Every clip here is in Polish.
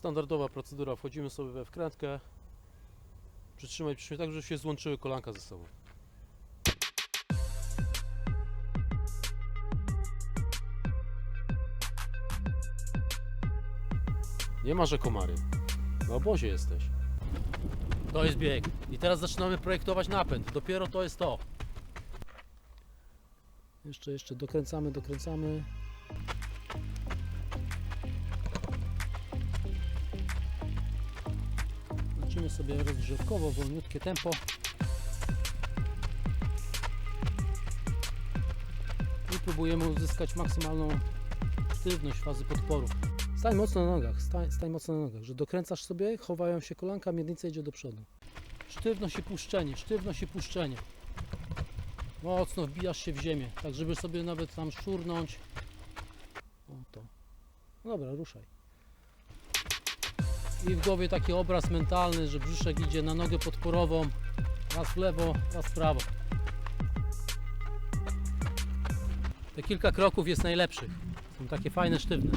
Standardowa procedura, wchodzimy sobie we wkrętkę. Przytrzymaj, przytrzymaj tak, żeby się złączyły kolanka ze sobą. Nie ma, że komary. Na obozie jesteś. To jest bieg. I teraz zaczynamy projektować napęd. Dopiero to jest to. Jeszcze, jeszcze dokręcamy, dokręcamy. Sobie rozgrzewkowo, wolniutkie tempo. I próbujemy uzyskać maksymalną sztywność fazy podporu. Stań mocno na nogach, stań, stań mocno na nogach, że dokręcasz sobie, chowają się kolanka, miednica idzie do przodu. Sztywność i puszczenie, sztywność i puszczenie. Mocno wbijasz się w ziemię, tak żeby sobie nawet tam szurnąć. O to. Dobra, ruszaj. I w głowie taki obraz mentalny, że brzuszek idzie na nogę podporową, raz w lewo, raz w prawo. Te kilka kroków jest najlepszych. Są takie fajne, sztywne.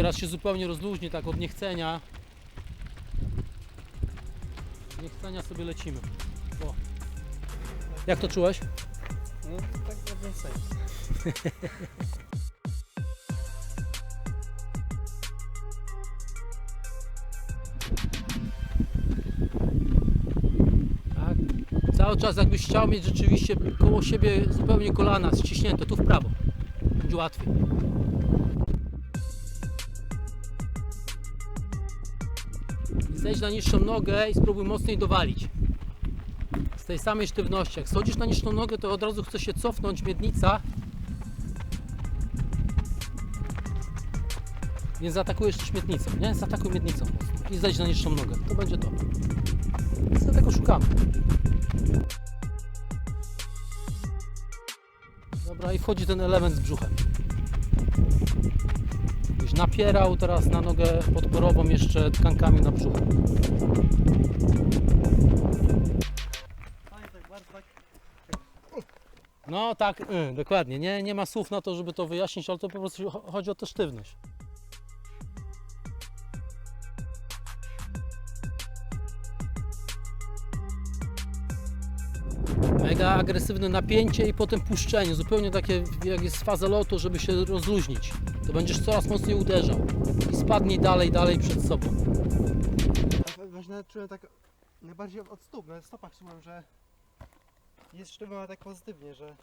Teraz się zupełnie rozluźni, tak od niechcenia. Z niechcenia sobie lecimy. O. Jak to czułeś? No tak na sens. Tak. Cały czas jakbyś chciał mieć rzeczywiście koło siebie zupełnie kolana ściśnięte, tu w prawo. Będzie łatwiej. Zejdź na niższą nogę i spróbuj mocniej dowalić. Z tej samej sztywności. Jak schodzisz na niższą nogę, to od razu chce się cofnąć miednica. Więc zaatakujesz też miednicą, nie? Zaatakuj miednicą. I zejdź na niższą nogę. To będzie to. Więc Dlatego szukamy. Dobra, i wchodzi ten element z brzuchem. Byś napierał teraz na nogę podporową jeszcze tkankami na brzuchu. No tak, y, dokładnie. Nie, nie ma słów na to, żeby to wyjaśnić, ale to po prostu cho- chodzi o tę sztywność. Mega agresywne napięcie i potem puszczenie, zupełnie takie jak jest faza lotu, żeby się rozluźnić. To będziesz coraz mocniej uderzał i spadnij dalej, dalej przed sobą. A właśnie nawet czułem tak najbardziej od stóp, w stopach czułem, że jest sztywno, tak pozytywnie, że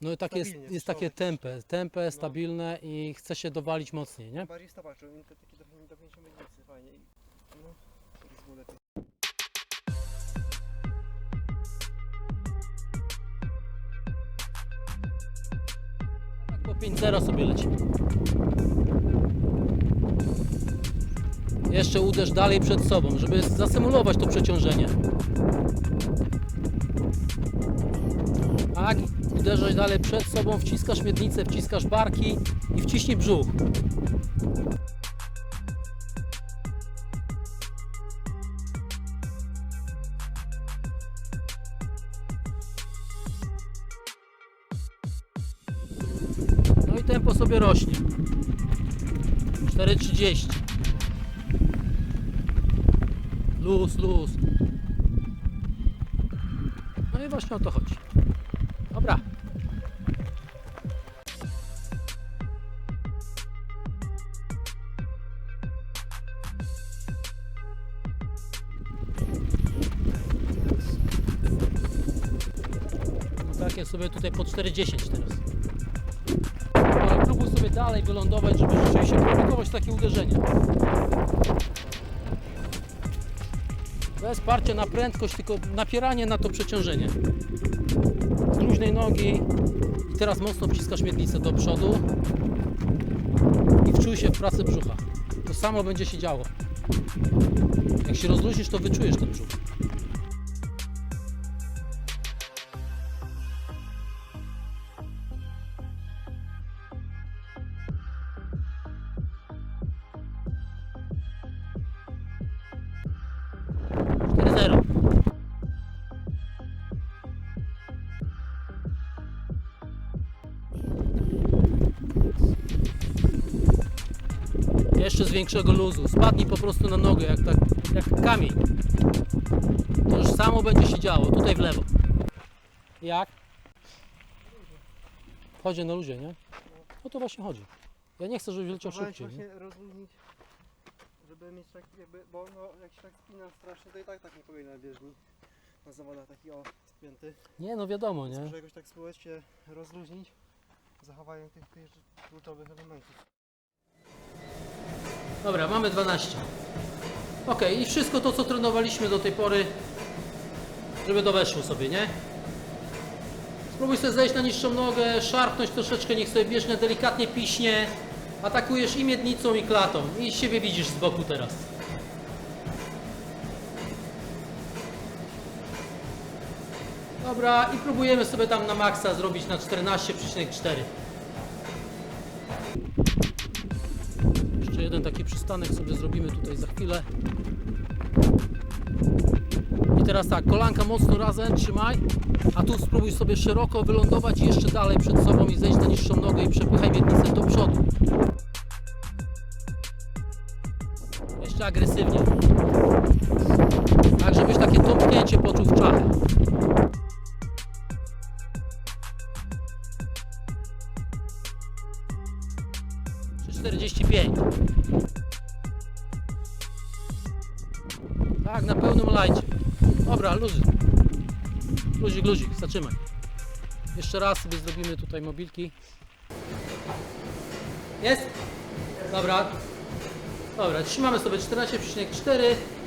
No i tak jest, Stabilnie jest takie strzelać. tempe, tempe, stabilne i chce się dowalić mocniej, nie? bardziej w stopach czułem i to takie trochę dopięcie miednicy, fajnie. I, no, 5-0 sobie lecimy. Jeszcze uderz dalej przed sobą, żeby zasymulować to przeciążenie. Tak, uderzaj dalej przed sobą, wciskasz miednicę, wciskasz barki i wciśnij brzuch. Luz, luz. No i właśnie o to chodzi. Dobra. No takie sobie tutaj po 4,10 teraz. Próbuj sobie dalej wylądować, żeby rzeczywiście produkować takie uderzenie. Bez na prędkość, tylko napieranie na to przeciążenie. Z luźnej nogi i teraz mocno wciskasz miednicę do przodu i wczuj się w pracę brzucha. To samo będzie się działo. Jak się rozluźnisz, to wyczujesz ten brzuch. Jeszcze z większego luzu. Spadnij po prostu na nogę, jak, tak, jak kamień. To już samo będzie się działo. Tutaj w lewo. Jak? Chodzi na luzie, nie? No to właśnie chodzi. Ja nie chcę, żebyś leciał Próbowałeś szybciej. Nie? właśnie rozluźnić, żeby mieć tak jakby, bo no jak się tak spina strasznie, to i tak tak nie powinien na bieżni. Na zawodach taki o, spięty. nie, no wiadomo, Więc nie? Może jakoś tak spróbować się rozluźnić zachowaniem tych, tych kluczowych elementów. Dobra, mamy 12. Ok, i wszystko to, co trenowaliśmy do tej pory, żeby to weszło sobie, nie? Spróbuj sobie zejść na niższą nogę, szarpnąć troszeczkę, niech sobie bieżnia delikatnie piśnie. Atakujesz i miednicą, i klatą. I siebie widzisz z boku teraz. Dobra, i próbujemy sobie tam na maksa zrobić na 14,4. Taki przystanek sobie zrobimy tutaj za chwilę. I teraz tak, kolanka mocno razem, trzymaj, a tu spróbuj sobie szeroko wylądować jeszcze dalej przed sobą i zejść na niższą nogę i przepychaj miednicę do przodu. Jeszcze agresywnie. Tak, żebyś takie tąpnięcie poczuł w czachę. 45. Tak, na pełnym lajcie. Dobra, luzik. Luzik, luzik, zatrzymaj. Jeszcze raz sobie zrobimy tutaj mobilki. Jest? Dobra. Dobra, trzymamy sobie 14,4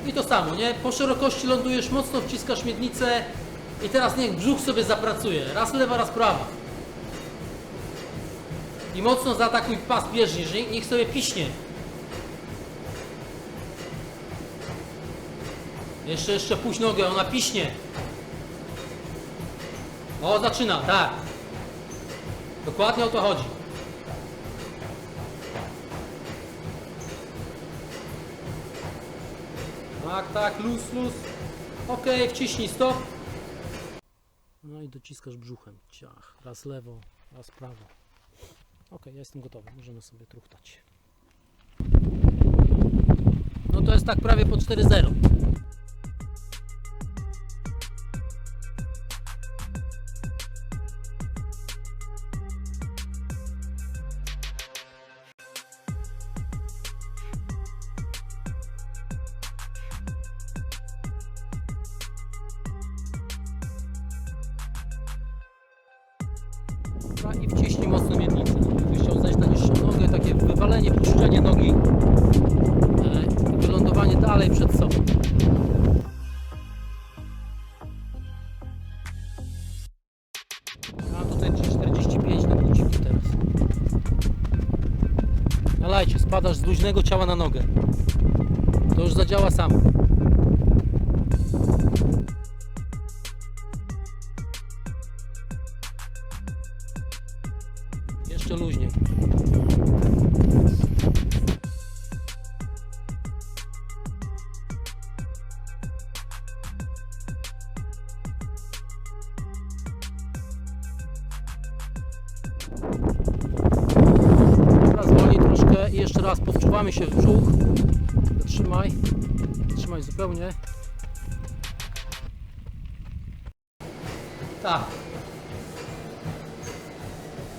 i to samo, nie? Po szerokości lądujesz, mocno wciskasz miednicę i teraz niech brzuch sobie zapracuje. Raz lewa, raz prawa. I mocno zaatakuj pas bieżni, że niech sobie piśnie. Jeszcze, jeszcze puść nogę, ona piśnie. O, zaczyna, tak. Dokładnie o to chodzi. Tak, tak, luz, luz. Ok, wciśnij, stop. No i dociskasz brzuchem. Ciach, raz lewo, raz prawo. Ok, ja jestem gotowy, możemy sobie truchtać. No to jest tak prawie po 4-0. Dobra, i wciśnij mocno miednicę. Wywalenie, puszczenie nogi e, wylądowanie dalej przed sobą. Mam tutaj 45 na buciku teraz. Nalajcie, spadasz z luźnego ciała na nogę. To już zadziała samo. Teraz wolniej troszkę i jeszcze raz powczuwamy się w brzuch. Trzymaj. Trzymaj zupełnie. Tak.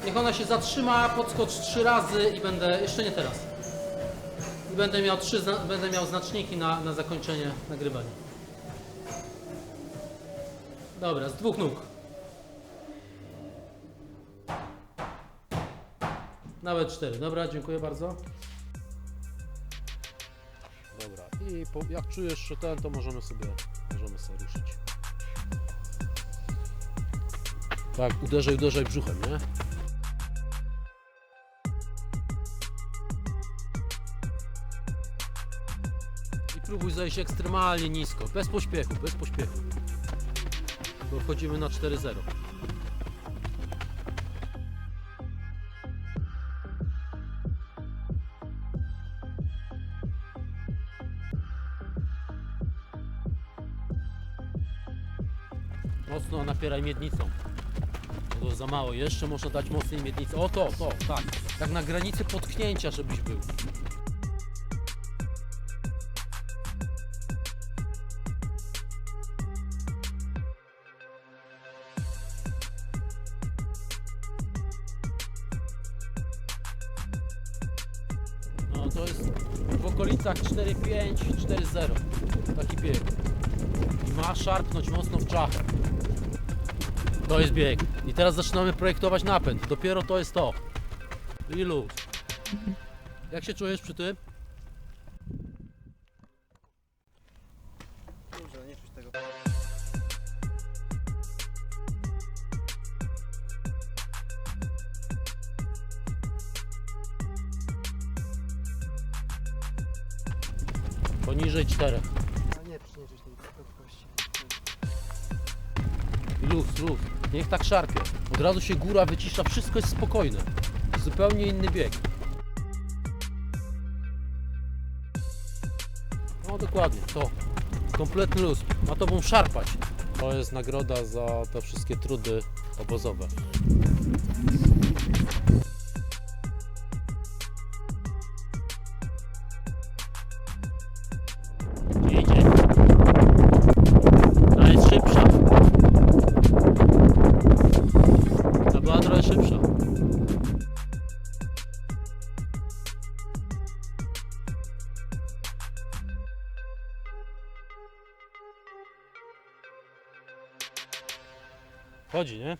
Niech ona się zatrzyma, podskocz trzy razy i będę, jeszcze nie teraz. I będę miał trzy, będę miał znaczniki na, na zakończenie nagrywania. Dobra, z dwóch nóg. Nawet cztery. Dobra, dziękuję bardzo. Dobra, i po, jak czujesz, że ten, to możemy sobie, możemy sobie ruszyć. Tak, uderzaj, uderzaj brzuchem, nie? I próbuj zejść ekstremalnie nisko, bez pośpiechu, bez pośpiechu. Bo wchodzimy na 4-0. Mocno napieraj miednicą. No to za mało, jeszcze można dać mocniej miednicę. O to, to, tak. Tak na granicy potknięcia, żebyś był. No, to jest w okolicach 4,5, 4,0. Taki bieg. I ma szarpnąć mocno w czachę. To jest bieg. I teraz zaczynamy projektować napęd. Dopiero to jest to. I luz. Jak się czujesz przy tym? Kurczę, nie czuć tego. Poniżej 4. luz, luz. Niech tak szarpie. Od razu się góra wycisza, wszystko jest spokojne. Zupełnie inny bieg. No dokładnie, to. Kompletny luz. Ma tobą szarpać. To jest nagroda za te wszystkie trudy obozowe. Chodzi, nie?